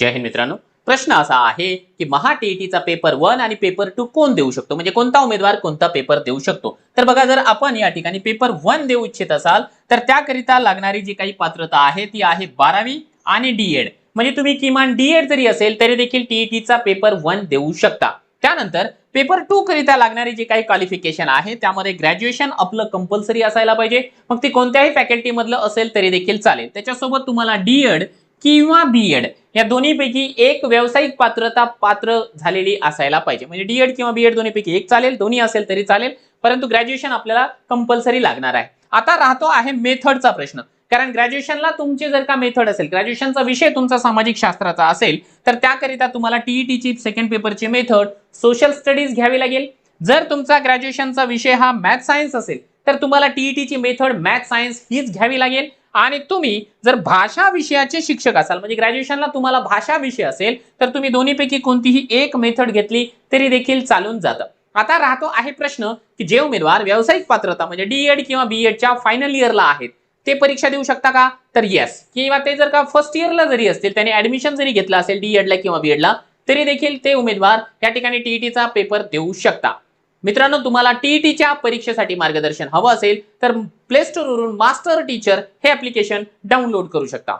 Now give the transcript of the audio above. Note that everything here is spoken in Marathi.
जय हिंद मित्रांनो. प्रश्न असा आहे की महा टीईटीचा पेपर वन आणि पेपर टू कोण देऊ शकतो? म्हणजे कोणता उमेदवार कोणता पेपर देऊ शकतो? तर बघा जर आपण या ठिकाणी पेपर वन देऊ इच्छित असाल तर त्याकरिता लागणारी जी काही पात्रता आहे ती आहे बारावी आणि डीएड म्हणजे तुम्ही किमान डीएड जरी असेल तरी देखील टीईटीचा पेपर वन देऊ शकता. त्यानंतर पेपर टू करिता लागणारी जी काही क्वालिफिकेशन आहे त्यामध्ये ग्रॅज्युएशन आपलं कंपल्सरी असायला पाहिजे. मग ते कोणत्याही फॅकल्टी मधलं असेल तरी देखील चालेल. त्याच्यासोबत तुम्हाला डीएड किंवा बीएड या दोन्हीपैकी एक व्यावसायिक पात्रता पात्र झालेली असायला पाहिजे. म्हणजे डीएड किंवा बीएड दोन्हीपैकी एक चालेल दोन्ही असेल तरी चालेल परंतु ग्रॅज्युएशन आपल्याला कंपल्सरी लागणार आहे. आता राहतो आहे मेथडचा प्रश्न. कारण ग्रॅज्युएशनला तुमची जर का मेथड असेल ग्रॅज्युएशनचा विषय तुमचा सामाजिक शास्त्राचा असेल तर त्याकरिता तुम्हाला टीईटीची सेकंड पेपरची मेथड सोशल स्टडीज घ्यावी लागेल. जर तुमचा ग्रॅज्युएशनचा विषय हा मॅथ सायन्स असेल तर तुम्हाला टीईटीची मेथड मॅथ सायन्स हीच घ्यावी लागेल. आणि तुम्ही जर भाषा विषयाचे शिक्षक असाल म्हणजे ग्रॅज्युएशनला तुम्हाला भाषा विषय असेल तर तुम्ही दोन्हीपैकी कोणतीही एक मेथड घेतली तरी देखील चालून जातं. आता राहतो आहे प्रश्न की जे उमेदवार व्यावसायिक पात्रता म्हणजे डीएड किंवा बीएडच्या फायनल इयरला आहेत ते परीक्षा देऊ शकता का? तर येस किंवा ते जर का फर्स्ट इयरला जरी असतील त्याने ऍडमिशन जरी घेतलं असेल डीएडला किंवा बीएडला तरी देखील ते उमेदवार या ठिकाणी टीईटीचा पेपर देऊ शकता. मित्रांनो तुम्हाला टीईटीच्या परीक्षेसाठी मार्गदर्शन हवं असेल तर प्ले स्टोरवरून मास्टर टीचर हे ऍप्लिकेशन डाउनलोड करू शकता.